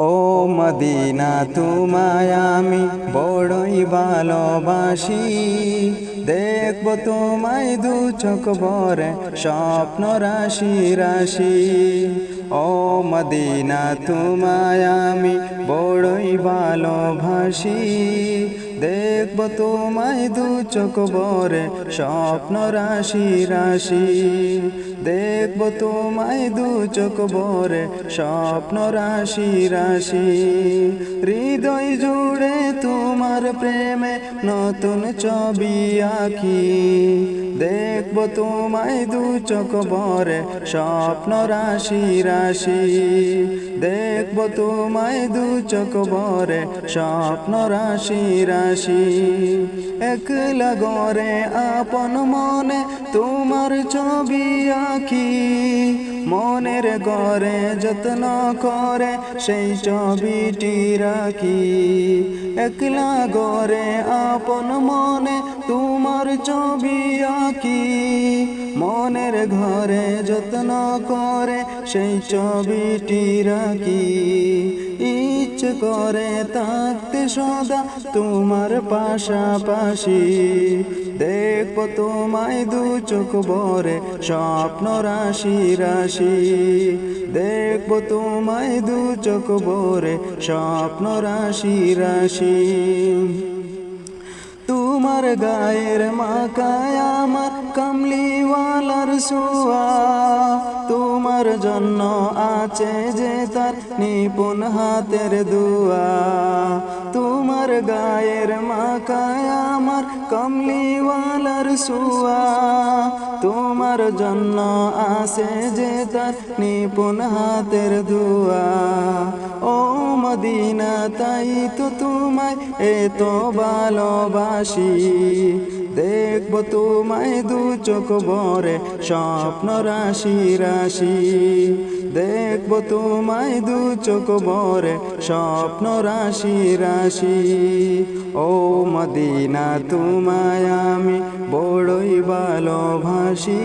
ও Medina তোমায় আমি বড়ই ভালোবাসি। দেখব তোমায় দু চোখ ভরে স্বপ্ন রাশি রাশি। ও মদিনা তোমায় আমি বড়ই ভালোবাসি। দেখব তোমায় দু চোখ ভরে স্বপ্ন রাশি রাশি। দেখব তোমায় দু চোখ ভরে স্বপ্ন রাশি রাশি। হৃদয় জুড়ে তোমার প্রেমে নতুন ছবি আঁকি। দেখব তোমায় দু চোখ ভরে স্বপ্ন রাশি রাশি। দেখব তোমায় দু চোখ ভরে স্বপ্ন রাশি রাশি। একলা গরে আপন মনে তোমার ছবি আঁকি। মনের গড়ে যত্ন করে সেই ছবিটি রাখি। একলা গরে আপন মনে তোমার ছবি আঁকি। মনের ঘরে যত্ন করে সেই ছবিটি রাখি। ইচ্ছে করে থাকতে সদা তোমার পাশাপাশি। দেখব তোমায় দু চোখ ভরে স্বপ্ন রাশি রাশি। দেখব তোমায় দু চোখ ভরে স্বপ্ন রাশি রাশি। তোমার গায়ের মাকায় আমার কামলিওয়ালার সোয়া তোমার জন্য আছে যে তার নিপুণ হাতের দুয়া। তোমার গায়ের মাকায় আমার কমলিওয়ালার সুয়া তোমার জন্য আসে যে তার নিপুণ হাতের দুয়া। ও মদিনা, তাই তো তোমায় এত ভালোবাসি। দেখব তোমায় দু চোখ ভরে স্বপ্ন রাশি রাশি। দেখব তোমায় দু চোখ ভরে স্বপ্ন রাশি রাশি। ও মদিনা তোমায় আমি বড়ই ভালোবাসি।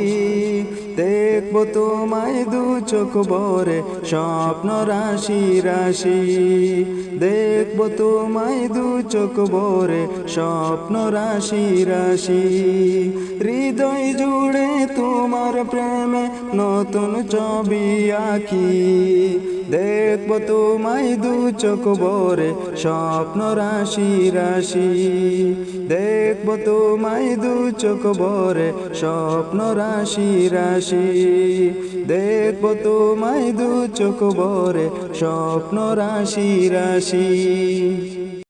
দেখব তোমায় দু চোখ ভরে স্বপ্ন রাশি রাশি। দেখব তোমায় দু চোখ ভরে স্বপ্ন রাশি রাশি। হৃদয় জুড়ে তোমার প্রেমে নতুন ছবি আঁকি। দেখব তোমায় দু চোখ ভরে স্বপ্ন রাশি রাশি। দেখব তোমায় দু চোখ ভরে স্বপ্ন রাশি রাশি। দেখব তোমায় দু চোখ ভরে স্বপ্ন রাশি রাশি।